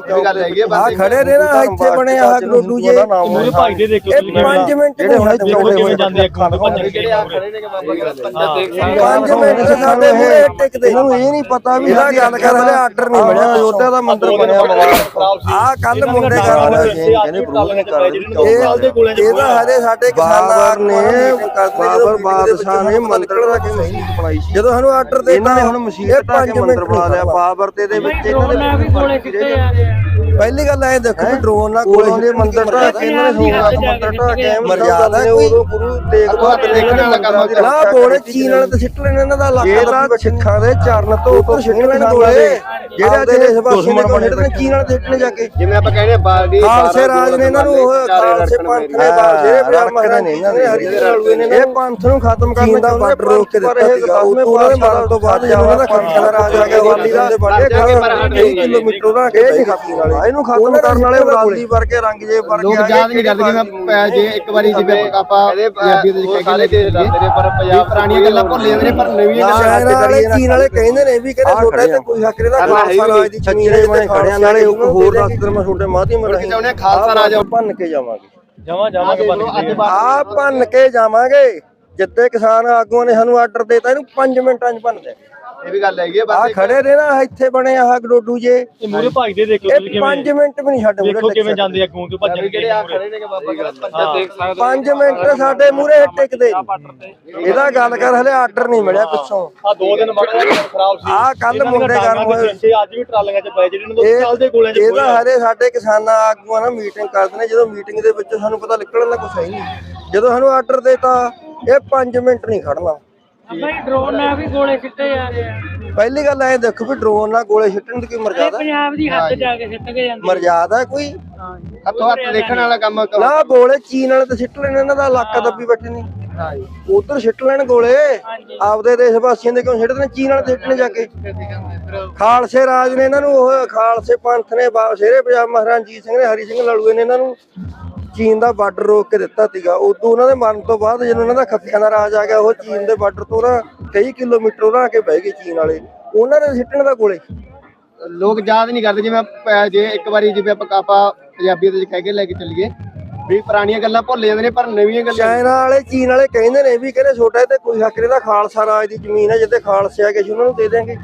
ਇਹ ਗੱਲ ਹੈਗੀ ਆ ਆ ਖੜੇ ਨੇ ਨਾ ਇੱਥੇ ਬਣੇ ਆ ਡੋਡੂ ਜੇ ਮੂਰੇ ਭਾਈ ਦੇ ਦੇਖੋ ਇਹ 5 ਮਿੰਟ ਜਿਹੜੇ ਹੁਣ ਦੇਖੋ ਕਿਵੇਂ ਜਾਂਦੇ ਆ ਖੂਨ ਭੱਜ ਜਿਹੜੇ ਆ। ਖੜੇ ਨੇ ਕਿ ਬਾਬਾ ਜੀ ਪੰਜਾ ਦੇਖ ਸਕਦੇ 5 ਮਿੰਟ ਸਾਡੇ ਮੂਰੇ ਟਿਕਦੇ ਇਹਨੂੰ ਇਹ ਨਹੀਂ ਪਤਾ ਵੀ ਇਹਦਾ ਗੱਲ ਕਰ ਹਲੇ ਆਰਡਰ ਨਹੀਂ ਬਣਿਆ। ਅਯੋਧਿਆ ਦਾ ਮੰਦਿਰ ਬਣਿਆ ਆ ਕੱਲ ਮੁੰਡੇ ਕਰ ਕਹਿੰਦੇ ਪ੍ਰੂਵ ਨਹੀਂ ਕਰਦੇ ਇਹ ਇਹਦਾ ਹਲੇ ਸਾਡੇ ਕਿਸਾਨਾਂ ਬਾਬਰ ਨੇ ਬਾਬਰ ਬਾਬਰ ਬਾਦਸ਼ਾਹ ਨੇ ਮੰਦਿਰ ਦਾ ਕਿ ਨਹੀਂ ਬਣਾਈ ਸੀ ਜਦੋਂ ਸਾਨੂੰ ਆਰਡਰ ਦੇ ਇਹਨਾਂ ਨੇ ਹੁਣ ਮਸੀਤ ਕੇ ਮੰਦਿਰ ਬਣਾ ਲਿਆ ਬਾਬਰ ਤੇ ਦੇ ਵਿੱਚ ਇਹਨਾਂ ਦੇ ਵੀ ਕੋਲੇ ਕਿੱਥੇ ਆ ਪਹਿਲੀ ਗੱਲ ਐ ਦੇਖੋ ਵੀ ਡਰੋਨ ਨਾਲ ਕੋਲੋਂ ਕੋਲੇ ਦੇ ਮੰਦਿਰ ਢਾ ਕੇ ਇਹਨਾਂ ਨੇ ਸੋਨਾ ਦਾ ਮੰਦਿਰ ਢਾ ਕੇ ਮਰਜ਼ਾਦਾ ਨੇ ਕੋਈ ਉਦੋਂ ਗੁਰੂ ਤੇਗ ਬਹਾਦਰ ਨੇ ਦੇਖਣ ਵਾਲਾ ਕੰਮ ਆ। ਨਾ ਬੋਲੇ ਚੀਨ ਵਾਲੇ ਤੇ ਸਿੱਟ ਲੈਣੇ ਇਹਨਾਂ ਦਾ ਇਲਾਕਾ ਤਾਂ ਸਿੱਖਾਂ ਦੇ ਚਰਨ ਤੋਂ ਉੱਪਰ ਸਿੱਟ ਲੈਣ ਕੋਲੇ ਜਿਹੜੇ ਅੱਜ ਦੇਸ਼ ਵਾਸੀਆਂ ਦੇ ਕੋਲ ਸਿੱਟਣੇ ਚੀਨ ਵਾਲੇ ਤੇ ਸਿੱਟਣੇ ਜਾ ਕੇ? ਜਿਵੇਂ ਆਪਾਂ ਕਹਿੰਦੇ ਬਾਲਦੀ ਖਾਲਸੇ ਰਾਜ ਨੇ ਇਹਨਾਂ ਨੂੰ ਉਹ ਖਾਲਸੇ ਪੰਥ ਨੇ। ਬਾਜੇ ਬ੍ਰਾਹਮਣ ਨੇ ਇਹਨਾਂ ਨੇ ਨੇ। ਇਹ ਪੰਥ ਨੂੰ ਖਤਮ ਕਰਨ ਦਾ ਬਾਰਡਰ ਰੋਕ ਕੇ ਦਿੱਤਾ ਸੀਗਾ। ਉਹ ਉਹਨਾਂ ਦੇ ਮਾਰਨ ਤੋਂ ਬਾਅਦ ਜਦੋਂ ਉਹਨਾਂ ਦਾ ਖਾਲਸਾ ਦਾ ਰਾਜ ਆ ਗਿਆ ਦਿੱਲੀ ਦਾ ਬਾਰਡਰ ਜਾ ਕੇ ਪਰ ਹਟ ਕਈ ਕਿਲੋਮੀਟਰ ਦਾ ਇਹ ਨਹੀਂ ਖਤਮ ਵਾਲੇ ਇਹਨੂੰ ਖਤਮ ਕਰਨ ਵਾਲੇ ਉਗਾਲੀ ਵਰਗੇ ਰੰਗ ਜੇ ਵਰਗੇ ਲੋਕ ਯਾਦ ਨਹੀਂ ਕਰਦੇ ਜਿਵੇਂ ਜੇ ਇੱਕ ਵਾਰੀ ਜਿਵੇਂ ਆਪਾਂ ਪੰਜਾਬੀ ਦੇ ਕਹਿ ਕੇ ਚੱਲੀਏ ਪਰ ਪੰਜਾਬ ਪੁਰਾਣੀਆਂ ਗੱਲਾਂ ਭੁੱਲ ਜਾਂਦੇ ਨੇ ਪਰ ਨਵੀਆਂ ਗੱਲਾਂ ਚਾਈਨਾ ਵਾਲੇ ਚੀਨ ਵਾਲੇ ਕਹਿੰਦੇ ਨੇ ਵੀ ਕਹਿੰਦੇ ਛੋਟੇ ਤੇ ਕੋਈ ਹੱਕ ਨਹੀਂ ਦਾ ਖਾਲਸਾ ਰਾਜ ਦੀ ਹੈ ਬਣੇ ਖੜਿਆਂ ਨਾਲੇ ਇੱਕ ਹੋਰ ਦੱਸ ਦਿਨ ਮੈਂ ਛੋਟੇ ਮਾਧਿਅਮ ਕਿ ਰਾਹੀਂ ਚਾਹੁੰਦੇ ਖਾਲਸਾ ਰਾਜ। ਭੰਨ ਕੇ ਜਾਵਾਂਗੇ। ਜਮਾ ਜਾਵਾਂਗੇ ਆ ਭੰਨ ਕੇ ਜਾਵਾਂਗੇ। ਜਿੱਤੇ ਕਿਸਾਨ ਆਗੂਆਂ ਨੇ ਸਾਨੂੰ ਆਰਡਰ ਦਿੱਤਾ ਇਹਨੂੰ 5 ਮਿੰਟਾਂ 'ਚ ਭੰਨ ਦੇ। ਇਹ ਵੀ ਗੱਲ ਹੈਗੀ ਆ ਆ ਬਸ ਖੜੇ ਨੇ ਨਾ ਇੱਥੇ ਬਣੇ ਆ ਡੋਡੂ ਜੇ। ਇਹ ਮੂਰੇ ਭਾਈ ਦੇ ਦੇਖੋ ਇਹ 5 ਮਿੰਟ ਵੀ ਨਹੀਂ ਛੱਡ ਦੇਖੋ ਕਿਵੇਂ ਜਾਂਦੇ ਆ ਖੂਨ ਤੋਂ ਭੱਜ ਜਿਹੜੇ ਆ ਖੜੇ ਨੇ ਕਿ ਬਾਬਾ ਜੀ ਪੰਜਾ ਦੇਖ ਸਕਦੇ 5 ਮਿੰਟ ਸਾਡੇ ਮੂਰੇ ਟਿਕਦੇ। ਇਹਦਾ ਗੱਲ ਕਰ ਹਲੇ ਆਰਡਰ ਨਹੀਂ ਮਿਲਿਆ ਪਿੱਛੋਂ। ਆ ਦੋ ਦਿਨ ਬੜਾ ਖਰਾਬ ਸੀ। ਆਹ ਕੱਲ੍ਹ ਇਹਨਾਂ ਦੀਆਂ ਮੁੰਡੇ ਡਾਂਗਾਂ ਗਰਮ ਹੋਏ। ਪਿੱਛੇ ਅੱਜ ਵੀ ਟਰਾਲੀਆਂ 'ਚ ਪਏ ਜਿਹੜੇ ਨੂੰ ਇਹ ਚੱਲਦੇ ਕੋਲੇ 'ਚ ਇਹਦਾ ਹਲੇ ਸਾਡੇ ਕਿਸਾਨਾਂ ਆਗੂਆਂ ਨਾਲ ਮੀਟਿੰਗ ਕਰਦੇ ਨੇ। ਜਦੋਂ ਮੀਟਿੰਗ ਦੇ ਵਿੱਚ ਸਾਨੂੰ ਪਤਾ ਨਿਕਲਣ ਦਾ ਕੁਝ ਹੈ ਹੀ ਨਹੀਂ। ਜਦੋਂ ਸਾਨੂੰ ਆਰਡਰ ਦਿੱਤਾ ਇਹ 5 ਮਿੰਟ ਨਹੀਂ ਖੜਨਾ ਬਈ ਡਰੋਨ ਨਾਲ ਵੀ ਕੋਲੇ ਕਿੱਥੇ ਆ ਰਹੇ ਆ। ਪਹਿਲੀ ਗੱਲ ਐ ਦੇਖੋ ਵੀ ਡਰੋਨ ਨਾਲ ਗੋਲੇ ਛੱਟਣ ਦੀ ਕੋਈ ਇਹ ਮਰਜ਼ਾਦਾ ਪੰਜਾਬ ਦੀ ਹੱਦ ਜਾ ਕੇ ਸਿੱਟ ਕੇ ਜਾਂਦੇ ਮਰਜ਼ਾਦਾ ਕੋਈ? ਹੱਥੋਂ ਹੱਥ ਦੇਖਣ ਵਾਲਾ ਕੰਮ ਕਰੋ। ਨਾ ਗੋਲੇ ਚੀਨ ਵਾਲੇ ਤੇ ਸਿੱਟ ਲੈਣ ਇਹਨਾਂ ਦਾ ਇਲਾਕਾ ਦੱਬੀ ਬੈਠੇ ਨੇ। ਉਧਰ ਸਿੱਟ ਲੈਣ ਗੋਲੇ। ਆਪਦੇ ਦੇਸ਼ ਵਾਸੀਆਂ ਦੇ ਕਿਉਂ ਸਿੱਟਦੇ ਨੇ? ਚੀਨ ਵਾਲੇ ਸਿੱਟਣੇ ਜਾ ਕੇ। ਖਾਲਸੇ ਰਾਜ ਨੇ ਇਹਨਾਂ ਨੂੰ ਉਹ ਖਾਲਸੇ ਪੰਥ ਨੇ ਬਾ- ਸ਼ੇਰੇ ਪੰਜਾਬ ਮਹਾਰਾਜਾ ਰਣਜੀਤ ਸਿੰਘ ਨੇ ਹਰੀ ਸਿੰਘ ਲੜੂਏ ਨੇ ਇਹਨਾਂ ਨੂੰ। ਚੀਨ ਦਾ ਬਾਰਡਰ ਰੋਕ ਕੇ ਦਿੱਤਾ ਸੀਗਾ। ਉਦੋਂ ਉਹਨਾਂ ਦੇ ਮਰਨ ਤੋਂ ਬਾਅਦ ਜਦੋਂ ਉਹਨਾਂ ਦਾ ਖੱਤਿਆਂ ਦਾ ਰਾਜ ਆ ਗਿਆ ਉਹ ਚੀਨ ਦੇ ਬਾਰਡਰ ਤੋਂ ਨਾ ਕਈ ਕਿਲੋਮੀਟਰ ਉਹਨਾਂ ਆ ਕੇ ਬਹਿ ਗਏ ਚੀਨ ਵਾਲੇ। ਉਹਨਾਂ ਦੇ ਸਿੱਟਣ ਦਾ ਗੋਲੇ। ਲੋਕ ਯਾਦ ਨਹੀਂ ਕਰਦੇ ਜਿਵੇਂ ਆਪਾਂ- ਜੇ ਇੱਕ ਵਾਰੀ ਜਿਵੇਂ ਆਪਾਂ ਆਪਾਂ ਪੰਜਾਬੀ ਦੇ ਵਿੱਚ ਕਹਿ ਕੇ ਲੈ ਕੇ ਚੱਲੀਏ ਵੀ ਪੁਰਾਣੀਆਂ ਗੱਲਾਂ ਭੁੱਲ ਜਾਂਦੇ ਨੇ ਪਰ ਨਵੀਆਂ ਗੱਲਾਂ ਚਾਈਨਾ ਵਾਲੇ ਚੀਨ ਵਾਲੇ ਕਹਿੰਦੇ ਨੇ ਵੀ ਕਹਿੰਦੇ ਛੋਟਾ ਤੇ ਕੋਈ ਹੱਕ ਨਹੀਂ ਦਾ ਖਾਲਸਾ ਰਾਜ ਦੀ ਜ਼ਮੀਨ ਹੈ ਜਿੱਤੇ ਖਾਲਸੇ ਆ ਗਏ ਸੀ ਉਹਨਾਂ ਨੂੰ ਦੇ ਦੇਾਂਗੇ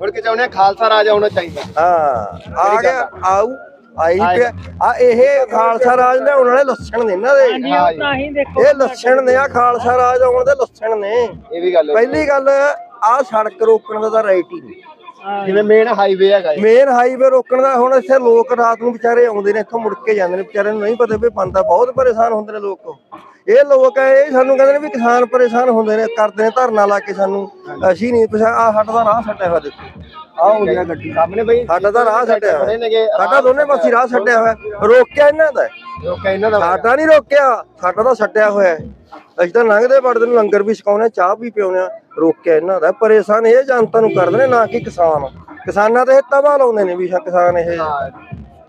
ਹੁਣ ਕਿ ਚਾਹੁੰਦੇ ਆ ਖਾਲਸਾ ਰਾਜ ਆਉਣਾ ਚਾਹੀਦਾ। ਹਾਂ ਆ ਗਿਆ ਆਉ ਆਈ ਪਿਆ। ਆ ਇਹ ਖਾਲਸਾ ਰਾਜ ਲਿਆਉਣ ਵਾਲੇ ਲੱਛਣ ਨੇ ਇਹਨਾਂ ਦੇ। ਹਾਂਜੀ ਉਹ ਤਾਂ ਹੀ ਦੇਖੋ ਇਹ ਲੱਛਣ ਨੇ ਆ ਖਾਲਸਾ ਰਾਜ ਆਉਣ ਦੇ ਲੱਛਣ ਨੇ। ਇਹ ਵੀ ਗੱਲ ਪਹਿਲੀ ਗੱਲ ਆ ਸੜਕ ਰੋਕਣ ਦਾ ਤਾਂ ਰਾਈਟ ਹੀ ਨਹੀਂ ਜਿਵੇਂ ਮੇਨ ਹਾਈਵੇ ਹੈਗਾ ਇਹ। ਮੇਨ ਹਾਈਵੇ ਰੋਕਣ ਦਾ ਹੁਣ ਇੱਥੇ ਲੋਕ ਰਾਤ ਨੂੰ ਵਿਚਾਰੇ ਆਉਂਦੇ ਨੇ ਇੱਥੋਂ ਮੁੜ ਕੇ ਜਾਂਦੇ ਨੇ। ਵਿਚਾਰਿਆਂ ਨੂੰ ਨਹੀਂ ਪਤਾ ਵੀ ਬੰਦਾ ਬਹੁਤ ਪਰੇਸ਼ਾਨ ਹੁੰਦੇ ਨੇ ਲੋਕ। ਇਹ ਲੋਕ ਆ ਇਹ ਸਾਨੂੰ ਕਹਿੰਦੇ ਨੇ ਵੀ ਕਿਸਾਨ ਪਰੇਸ਼ਾਨ ਹੁੰਦੇ ਨੇ ਕਰਦੇ ਨੇ ਧਰਨਾ ਲਾ ਕੇ ਸਾਨੂੰ। ਅਸੀਂ ਨਹੀਂ ਪਛਾ ਆ ਸਾਡਾ ਰਾਹ ਛੱਡਿਆ ਹੋਇਆ ਦੇਖੋ। ਆ ਹੋ ਗਿਆ ਗੱਡੀ। ਸਾਹਮਣੇ ਬਈ। ਸਾਡਾ ਤਾਂ ਰਾਹ ਛੱਡਿਆ ਖੜੇ ਹੋਇਆ ਨੇਗੇ ਸਾਡਾ ਦੋਨੇ ਪਾਸੇ ਰਾਹ ਛੱਡਿਆ ਹੋਇਆ। ਰੋਕਿਆ ਇਹਨਾਂ ਦਾ। ਹੈ। ਲੋਕਾਂ ਇਹਨਾਂ ਦਾ। ਸਾਡਾ ਨਹੀਂ ਰੋਕਿਆ। ਸਾਡਾ ਤਾਂ ਛੱਡਿਆ ਹੋਇਆ ਹੈ। ਅਸੀਂ ਤਾਂ ਲੰਘਦੇ ਵੜਦੇ ਨੂੰ ਲੰਗਰ ਵੀ ਛਕਾਉਣੇ ਚਾਹ ਵੀ ਪਿਉਣੇ ਆ ਰੋਕਿਆ ਇਹਨਾਂ ਦਾ। ਪਰੇਸ਼ਾਨ ਇਹ ਜਨਤਾ ਨੂੰ ਕਰਦੇ ਨੇ ਨਾ ਕਿ ਕਿਸਾਨ। ਕਿਸਾਨਾਂ ਤੇ ਤਵਾ ਲਾਉਂਦੇ ਨੇ ਵੀ ਕਿਸਾਨ ਇਹ।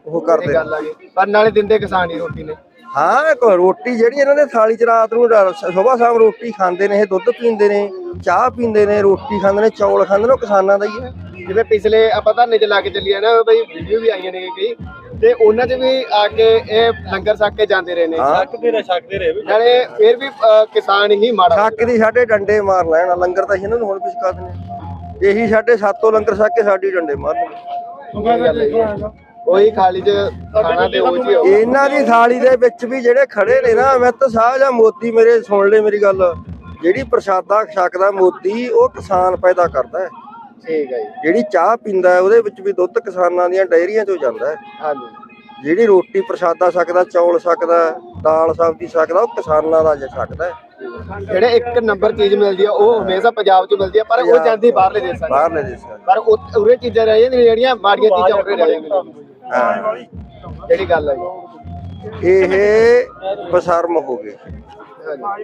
ਉਹ ਇਹ ਕਰਦੇ ਨੇ। ਗੱਲ ਆ ਗਈ ਪਰ ਨਾਲੇ ਦਿੰਦੇ ਕਿਸਾਨ ਹੀ ਰੋਟੀ ਨੇ। ਹਾਂ ਕੋ ਰੋਟੀ ਜਿਹੜੀ ਇਹਨਾਂ ਦੇ ਥਾਲੀ ਚ ਰਾਤ ਨੂੰ ਸਵੇਰ ਸ਼ਾਮ ਰੋਟੀ ਖਾਂਦੇ ਨੇ ਇਹ ਦੁੱਧ ਪੀਂਦੇ ਨੇ ਚਾਹ ਪੀਂਦੇ ਨੇ ਰੋਟੀ ਖਾਂਦੇ ਨੇ ਚੌਲ ਖਾਂਦੇ ਨੇ ਉਹ ਕਿਸਾਨਾਂ ਦਾ ਹੀ ਹੈ। ਜਿਵੇਂ ਪਿਛਲੇ ਆਪਾਂ ਧਰਨੇ ਚ ਲਾ ਕੇ ਚੱਲੀਏ ਨਾ ਬਈ ਵੀਡੀਓ ਵੀ ਆਈਆਂ ਨੇ ਕਈ ਤੇ ਉਹਨਾਂ 'ਚ ਵੀ ਆ ਕੇ ਇਹ ਲੰਗਰ ਛਕ ਕੇ ਜਾਂਦੇ ਰਹੇ ਨੇ। ਛੱਕਦੇ ਰਹੇ ਛੱਕਦੇ ਰਹੇ ਵੀ। ਨਾਲੇ ਫਿਰ ਵੀ ਅ, ਕਿਸਾਨ ਹੀ ਮਾੜਾ। ਛੱਕ ਦੀ ਸਾਡੇ ਡੰਡੇ ਮਾਰ ਲੈਣ ਲੰਗਰ ਤਾਂ ਅਸੀਂ ਇਹਨਾਂ ਨੂੰ ਹੁਣ ਵੀ ਛਕਾ ਦਿੰਦੇ ਇਹੀ ਸਾਡੇ ਸਾਤੋਂ ਲੰਗਰ ਛਕ ਕੇ ਸਾਡੀ ਡੰਡੇ ਮਾਰਨਗੇ ਉਹੀ ਖਾਲੀ 'ਚ ਖਾਣਾ ਤੇ ਉਹ ਜੀ ਇਹਨਾਂ ਦੀ ਥਾਲੀ ਦੇ ਵਿੱਚ ਵੀ ਜਿਹੜੇ ਖੜੇ ਨੇ ਨਾ ਮੈਂ ਤਾਂ ਸਾਹ ਜਾਂ ਮੋਦੀ ਮੇਰੇ ਸੁਣ ਲੈ ਮੇਰੀ ਗੱਲ। ਜਿਹੜੀ ਪ੍ਰਸ਼ਾਦਾ ਛਕਦਾ ਮੋਦੀ ਉਹ ਕਿਸਾਨ ਪੈਦਾ ਕਰਦਾ ਹੈ। ਠੀਕ ਹੈ ਜੀ। ਜਿਹੜੀ ਚਾਹ ਪੀਂਦਾ ਹੈ ਉਹਦੇ ਵਿੱਚ ਵੀ ਦੁੱਧ ਕਿਸਾਨਾਂ ਦੀਆਂ ਡਾਇਰੀਆਂ ਚੋਂ ਜਾਂਦਾ ਹੈ। ਹਾਂਜੀ। ਜਿਹੜੀ ਰੋਟੀ ਪ੍ਰਸ਼ਾਦਾ ਸਕਦਾ ਚੌਲ ਸਕਦਾ ਦਾਲ ਸਬਜ਼ੀ ਸਕਦਾ ਉਹ ਕਿਸਾਨਾਂ ਦਾ ਜੇ ਸਕਦਾ ਹੈ। ਜਿਹੜੇ ਇੱਕ ਨੰਬਰ ਚੀਜ਼ ਮਿਲਦੀ ਆ ਉਹ ਹਮੇਸ਼ਾ ਪੰਜਾਬ 'ਚ ਮਿਲਦੀ ਆ ਪਰ ਉਹ ਜਾਂਦੀ ਬਾਹਰਲੇ ਦੇਸ਼ਾਂ 'ਚ। ਬਾਹਰਲੇ ਦੇਸ਼ਾਂ 'ਚ। ਪਰ ਉਹ- ਉਰੇ ਚੀਜ਼ਾਂ ਰਹਿ ਜਾਂਦੀਆਂ ਜਿਹੜੀਆਂ ਮਾੜੀਆਂ ਚੀਜ਼ਾਂ ਉਰੇ ਰਹਿ ਜਾਂਦੀਆਂ। ਹਾਂ। ਜਿਹੜੀ ਗੱਲ ਹੈ ਜੀ। ਇਹ ਬਸਰਮ ਹੋ ਗਏ।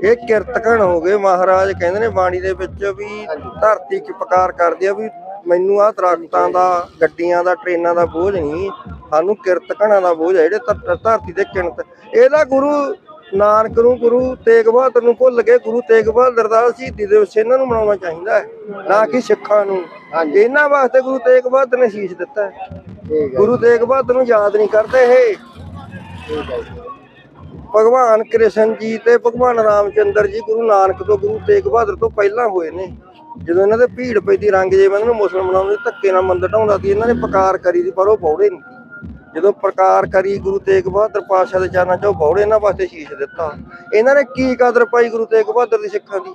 ਇਹ ਕਿਰਤਕਣ ਹੋ ਗਏ ਮਹਾਰਾਜ ਕਹਿੰਦੇ ਨੇ ਬਾਣੀ ਦੇ ਵਿੱਚ ਵੀ ਧਰਤੀ ਕੀ ਪੁਕਾਰ ਕਰਦੀ ਆ ਵੀ ਮੈਨੂੰ ਆ ਦਰਖਤਾਂ ਦਾ ਗੱਡੀਆਂ ਦਾ ਟ੍ਰੇਨਾਂ ਦਾ ਬੋਝ ਨਹੀਂ ਸਾਨੂੰ ਕਿਰਤਕਣਾਂ ਦਾ ਬੋਝ ਹੈ ਜਿਹੜੇ ਧਰ- ਧਰਤੀ ਤੇ ਕਿਣਤ ਇਹਦਾ ਗੁਰੂ ਨਾਨਕ ਨੂੰ ਗੁਰੂ ਤੇਗ ਬਹਾਦਰ ਨੂੰ ਭੁੱਲ ਕੇ ਗੁਰੂ ਤੇਗ ਬਹਾਦਰ ਦਾ ਸ਼ਹੀਦੀ ਦਿਵਸ ਇਹਨਾਂ ਨੂੰ ਮਨਾਉਣਾ ਚਾਹੀਦਾ ਹੈ ਨਾ ਕਿ ਸਿੱਖਾਂ ਨੂੰ। ਇਹਨਾਂ ਵਾਸਤੇ ਗੁਰੂ ਤੇਗ ਬਹਾਦਰ ਨੇ ਸ਼ੀਸ਼ ਦਿੱਤਾ ਗੁਰੂ ਤੇਗ ਬਹਾਦਰ ਨੂੰ ਯਾਦ ਨਹੀਂ ਕਰਦੇ ਇਹ। ਠੀਕ ਹੈ ਜੀ। ਭਗਵਾਨ ਕ੍ਰਿਸ਼ਨ ਜੀ ਤੇ ਭਗਵਾਨ ਰਾਮਚੰਦਰ ਜੀ ਗੁਰੂ ਨਾਨਕ ਤੋਂ ਗੁਰੂ ਤੇਗ ਬਹਾਦਰ ਤੋਂ ਪਹਿਲਾਂ ਹੋਏ ਨੇ। ਜਦੋਂ ਇਹਨਾਂ ਦੇ ਭੀੜ ਪੈਦੀ ਰੰਗਜੇਬ ਨੂੰ ਮੁਸਲਮਾਨਾਂ ਨੂੰ ਧੱਕੇ ਨਾਲ ਮੰਦਰ ਢਾਉਂਦਾ ਸੀ ਇਹਨਾਂ ਨੇ ਪ੍ਰਕਾਰ ਕਰੀ ਸੀ ਪਰ ਉਹ ਬੌੜੇ ਨਹੀਂ। ਜਦੋਂ ਪ੍ਰਕਾਰ ਕਰੀ ਗੁਰੂ ਤੇਗ ਬਹਾਦਰ ਪਾਤਸ਼ਾਹ ਦੇ ਚਰਨਾਂ 'ਚ ਉਹ ਬੌੜੇ ਇਹਨਾਂ ਵਾਸਤੇ ਸ਼ੀਸ਼ ਦਿੱਤਾ। ਇਹਨਾਂ ਨੇ ਕੀ ਕਦਰ ਪਾਈ ਗੁਰੂ ਤੇਗ ਬਹਾਦਰ ਦੀ ਸਿੱਖਾਂ ਦੀ?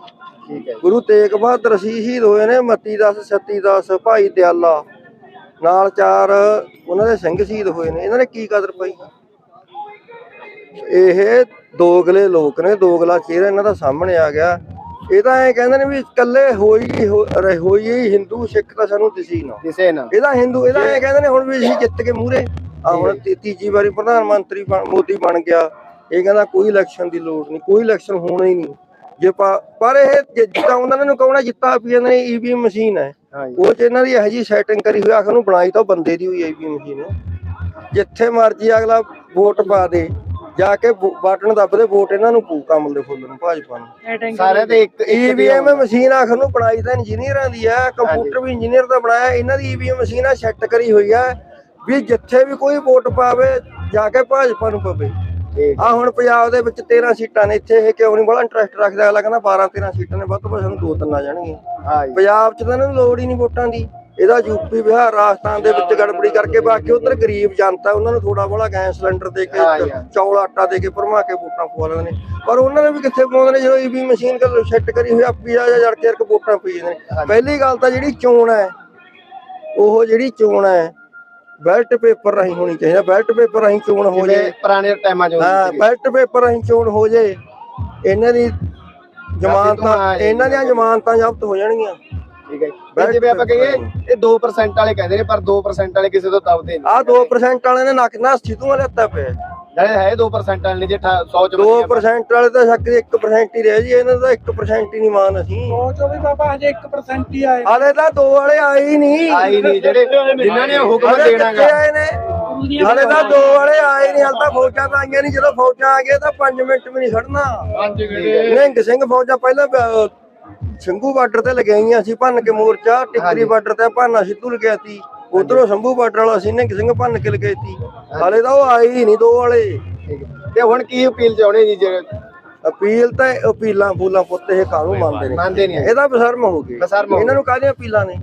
ਠੀਕ ਹੈ ਗੁਰੂ ਤੇਗ ਬਹਾਦਰ ਸੀ ਸ਼ਹੀਦ ਹੋਏ ਨੇ ਮੱਤੀ ਦਾਸ ਸੱਤੀ ਦਾਸ ਭਾਈ ਦਿਆਲਾ। ਨਾਲ ਚਾਰ ਉਹਨਾਂ ਦੇ ਸਿੰਘ ਸ਼ਹੀਦ ਹੋਏ ਨੇ। ਇਹਨਾਂ ਨੇ ਕੀ ਕਦਰ ਪਾਈ? ਇਹ ਦੋਗਲੇ ਲੋਕ ਨੇ ਦੋਗਲਾ ਚਿਹਰਾ ਇਹਨਾਂ ਦਾ ਸਾਹਮਣੇ ਆ ਗਿਆ। ਇਹ ਤਾਂ ਐ ਕਹਿੰਦੇ ਨੇ ਵੀ ਇਕੱਲੇ ਹੋਈ ਹੋਈ ਹੀ ਹਿੰਦੂ ਸਿੱਖ ਤਾਂ ਸਾਨੂੰ ਦਿਸੀ ਨਾ। ਕਿਸੇ ਨਾ। ਇਹਦਾ ਹਿੰਦੂ ਇਹਦਾ ਐ ਕਹਿੰਦੇ ਨੇ ਹੁਣ ਵੀ ਅਸੀਂ ਜਿੱਤ ਕੇ ਮੂਰੇ ਆ ਹੁਣ ਤੀਜੀ ਵਾਰੀ ਪ੍ਰਧਾਨ ਮੰਤਰੀ ਮੋਦੀ ਬਣ ਗਿਆ। ਇਹ ਕਹਿੰਦਾ ਕੋਈ ਇਲੈਕਸ਼ਨ ਦੀ ਲੋੜ ਨਹੀਂ ਕੋਈ ਇਲੈਕਸ਼ਨ ਹੋਣਾ ਹੀ ਨਹੀਂ। ਜੇ ਪਰ ਇਹ ਜਿੱਦਾਂ ਉਹਨਾਂ ਨੂੰ ਕਹਣਾ ਜਿੱਤਾ ਵੀ ਇਹਨਾਂ ਨੇ ਈਵੀਐਮ ਮਸ਼ੀਨ ਹੈ। ਉਹ ਚ ਇਹਨਾਂ ਦੀ ਇਹੋ ਜੀ ਸੈਟਿੰਗ ਕਰੀ ਹੋਈ ਆਖਰ ਨੂੰ ਬਣਾਈ ਤਾਂ ਬੰਦੇ ਦੀ ਹੋਈ ਈਵੀਐਮ ਮਸ਼ੀਨ। ਜਿੱਥੇ ਮਰਜ਼ੀ ਅਗਲਾ ਵੋਟ ਪਾ ਦੇ। ਜਾ ਕੇ ਵੋ- ਬਟਨ ਦੱਬਦੇ ਵੋਟ ਇਹਨਾਂ ਨੂੰ ਪੂ ਕਮਲ ਦੇ ਫੁੱਲ ਨੂੰ ਭਾਜਪਾ ਨੂੰ। ਸਾਰੇ ਤੇ ਇੱਕ ਇੱਕ ਦੀ ਈਵੀਐਮ ਮਸ਼ੀਨ ਆਖਰ ਨੂੰ ਬਣਾਈ ਤਾਂ ਇੰਜੀਨੀਅਰਾਂ ਦੀ ਆ ਕੰਪਿਊਟਰ ਵੀ ਇੰਜੀਨੀਅਰ ਦਾ ਬਣਾਇਆ ਇਹਨਾਂ ਦੀ ਈਵੀਐਮ ਮਸ਼ੀਨ ਆ ਸੈੱਟ ਕਰੀ ਹੋਈ ਆ ਵੀ ਜਿੱਥੇ ਵੀ ਕੋਈ ਵੋਟ ਪਾਵੇ ਜਾ ਕੇ ਭਾਜਪਾ ਨੂੰ ਪਵੇ। ਠੀਕ ਆ ਹੁਣ ਪੰਜਾਬ ਦੇ ਵਿੱਚ 13 ਸੀਟਾਂ ਨੇ ਇੱਥੇ ਇਹ ਕਿਉਂ ਨਹੀਂ ਬੜਾ ਇੰਟਰਸਟ ਰੱਖਦਾ? ਅਗਲਾ ਕਹਿੰਦਾ 12 13 ਸੀਟਾਂ ਨੇ ਵੱਧ ਤੋਂ ਵੱਧ ਸਾਨੂੰ ਦੋ ਤਿੰਨ ਆ ਜਾਣਗੀਆਂ। ਹਾਂਜੀ ਪੰਜਾਬ 'ਚ ਤਾਂ ਇਹਨਾਂ ਨੂੰ ਲੋੜ ਹੀ ਨਹੀਂ ਵੋਟਾਂ ਦੀ। ਇਹਦਾ ਯੂਪੀ ਬਿਹਾਰ ਰਾਜਸਥਾਨ ਦੇ ਵਿੱਚ ਗੜਬੜੀ ਕਰਕੇ ਬਾਕੀ ਉਧਰ ਗਰੀਬ ਜਨਤਾ ਉਹਨਾਂ ਨੂੰ ਥੋੜਾ ਬੋਲਾ ਗੈਸ ਸਿਲੰਡਰ ਦੇ ਕੇ। ਚੌਲ ਆਟਾ ਦੇ ਕੇ ਭਰਮਾ ਕੇ ਵੋਟਾਂ ਪਵਾ ਲੈਂਦੇ ਨੇ। ਪਰ ਉਹਨਾਂ ਨੇ ਵੀ ਕਿੱਥੇ ਪਾਉਂਦੇ ਨੇ ਜਦੋਂ ਈਵੀ ਮਸ਼ੀਨ ਕਰ ਸੈੱਟ ਕਰੀ ਹੋਈ ਆ ਪੀਆ ਜਾਂ ਜੜ ਕੇ ਰਕ ਵੋਟਾਂ ਪਈ ਜਾਂਦੇ ਨੇ। ਪਹਿਲੀ ਗੱਲ ਤਾਂ ਜਿਹੜੀ ਚੋਣ ਹੈ ਉਹ ਜਿਹੜੀ ਚੋਣ ਹੈ ਬੈਲਟ ਪੇਪਰ ਰਾਹੀਂ ਹੋਣੀ ਚਾਹੀਦੀ ਬੈਲਟ ਪੇਪਰ ਰਾਹੀਂ ਚੋਣ ਹੋ ਜਾਏ ਪੁਰਾਣੇ ਟਾਈਮਾਂ ਹੁੰਦੀ ਹਾਂ। ਬੈਲਟ ਪੇਪਰ ਰਾਹੀਂ ਚੋਣ ਹੋ ਜਾਏ ਇਹਨਾਂ ਦੀ ਜ਼ਮਾਨਤਾਂ ਇਹਨਾਂ ਦੀਆਂ ਜ਼ਮਾਨਤਾਂ ਜ਼ਬਤ ਹੋ ਜਾਣਗੀਆਂ। ਠੀਕ ਹੈ। ਤੇ ਜਿਵੇਂ ਆਪਾਂ ਕਹੀਏ ਇਹ 2% ਵਾਲੇ ਕਹਿੰਦੇ ਨੇ ਪਰ 2% ਵਾਲੇ ਕਿਸੇ ਤੋਂ ਦਬਦੇ ਨਹੀਂ। ਆ 2% ਵਾਲੇ ਨੇ ਨੱਕ ਨਾਲ ਸਿੱਧੂਆਂ ਲੈਤਾ ਪਿਆ ਜਿਹੜੇ ਹੈ 2% ਵਾਲੇ ਨੇ ਜੇ 100 ਚ ਵਧੀਆ 2% ਵਾਲੇ। ਤਾਂ ਸ਼ੱਕ 1% ਹੀ ਰਹਿ ਜੀ ਇਹਨਾਂ ਦਾ 1% ਹੀ ਨਹੀਂ ਮਾਨ ਅਸੀਂ। ਉਹ ਚੋਂ ਵੀ ਬਾਬਾ ਹਜੇ 1% ਹੀ ਆਏ। ਹਾਲੇ ਤਾਂ ਦੋ ਵਾਲੇ ਆਏ ਹੀ ਨਹੀਂ। ਆਈ ਨਹੀਂ ਜਿਹੜੇ ਜਿਨ੍ਹਾਂ ਨੇ ਹੁਕਮ ਹਾਲੇ ਦੇਣਾਗਾ। ਆਏ ਨੇ। ਹਾਲੇ ਤਾਂ ਦੋ ਵਾਲੇ ਆਏ ਨਹੀਂ ਹਾਲੇ ਤਾਂ ਫੌਜਾਂ ਤਾਂ ਆਈਆਂ ਨਹੀਂ। ਜਦੋਂ ਫੌਜਾਂ ਆ ਗਏ ਤਾਂ 5 ਮਿੰਟ ਵੀ ਨਹੀਂ ਖੜਨਾ। ਨਿਹੰਗ ਸਿੰਘ ਫੌਜਾਂ ਪਹਿਲਾਂ ਸਿੰਘੂ ਬਾਰਡਰ ਤੇ ਲਗਾਈਆਂ ਸੀ ਭੰਨ ਕੇ ਮੋਰਚਾ ਟਿੱਕਰੀ ਬਾਰਡਰ ਤੇ ਭਾਨਾ ਸਿੱਧੂ ਲਗਿਆ ਸੀ। ਉਧਰੋਂ ਸ਼ੰਭੂ ਬਾਰਡਰ ਵਾਲਾ ਸੀ ਨਿਹੰਗ ਸਿੰਘ ਭੰਨ ਕੇ ਲਗਾਈ ਸੀ। ਹਾਲੇ ਤਾਂ ਉਹ ਆਏ ਹੀ ਨਹੀਂ ਦੋ ਵਾਲੇ। ਤੇ ਹੁਣ ਕੀ ਅਪੀਲ ਚਾਹੁੰਦੇ ਜੀ ਜੇ? ਅਪੀਲ ਤਾਂ ਅਪੀਲਾਂ ਫੂਲਾਂ ਪੁੱਤ ਇਹ ਕਾਹਨੂੰ ਮੰਨਦੇ ਨੇ? ਇਹਦਾ ਬਸਰਮ ਹੋ ਹੋ ਇਹਨਾਂ ਨੂੰ ਕਾਹਦੀਆਂ ਅਪੀਲਾਂ ਨੇ?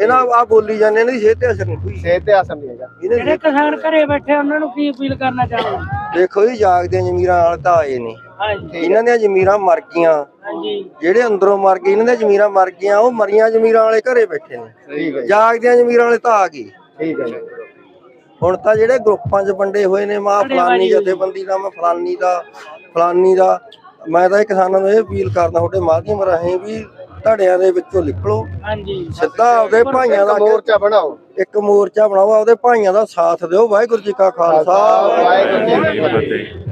ਇਹਨਾਂ ਆ ਬੋਲੀ ਜਾਂਦੇ ਦੀ ਸਿਹਤ ਤੇ ਅਸਰ ਨਹੀਂ ਕੋਈ। ਸਿਹਤ ਤੇ ਆਸਰ ਨਹੀਂ ਹੈਗਾ। ਇਹਨੇ ਜਿਹੜੇ ਕਿਸਾਨ ਘਰੇ ਬੈਠੇ ਉਹਨਾਂ ਨੂੰ ਕੀ ਅਪੀਲ ਕਰਨਾ ਚਾਹੋਗੇ? ਦੇਖੋ ਜੀ ਜਾਗਦੀਆਂ ਜ਼ਮੀਰਾਂ ਵਾਲੇ ਤਾਂ ਆਏ ਨੇ ਹਾਂਜੀ। ਇਹਨਾਂ ਦੀਆਂ ਜ਼ਮੀਰਾਂ ਮਰ ਗਈਆਂ। ਹਾਂਜੀ। ਜਿਹੜੇ ਅੰਦਰੋਂ ਮਰ ਗਏ ਇਹਨਾਂ ਦੀਆਂ ਜ਼ਮੀਰਾਂ ਮਰ ਗਈਆਂ ਉਹ ਮਰੀਆਂ ਜ਼ਮੀਰਾਂ ਵਾਲੇ ਘਰੇ ਬੈਠੇ ਨੇ। ਠੀਕ ਹੈ। ਜੀ, ਜਾਗਦੀਆਂ ਜ਼ਮੀਰਾਂ ਵਾਲੇ ਤਾਂ ਆ ਗਏ। ਠੀਕ ਹੈ ਜੀ। ਹੁਣ ਤਾਂ ਜਿਹੜੇ ਗਰੁੱਪਾਂ 'ਚ ਵੰਡੇ ਹੋਏ ਨੇ ਮਾਂ ਫਲਾਨੀ ਜਥੇਬੰਦੀ ਦਾ ਮੈਂ ਫਲਾਨੀ ਦਾ ਫਲਾਨੀ ਦਾ। ਮੈਂ ਤਾਂ ਇਹ ਕਿਸਾਨਾਂ ਨੂੰ ਇਹ ਅਪੀਲ ਕਰਦਾ ਤੁਹਾਡੇ ਮਾਧਿਅਮ ਰਾਹੀਂ ਵੀ ਧੜਿਆਂ ਦੇ ਵਿੱਚੋਂ ਨਿਕਲੋ। ਹਾਂਜੀ। ਸਿੱਧਾ ਆਪਦੇ ਭਾਈਆਂ ਦਾ ਮੋਰਚਾ ਬਣਾਓ। ਇੱਕ ਮੋਰਚਾ ਬਣਾਓ ਆਪਦੇ ਭਾਈਆਂ ਦਾ ਸਾਥ ਦਿਓ। ਵਾਹਿਗੁਰੂ ਜੀ ਕਾ ਖਾਲਸਾ। ਵਾਹਿਗੁਰੂ ਜੀ ਕੀ ਫਤਿਹ।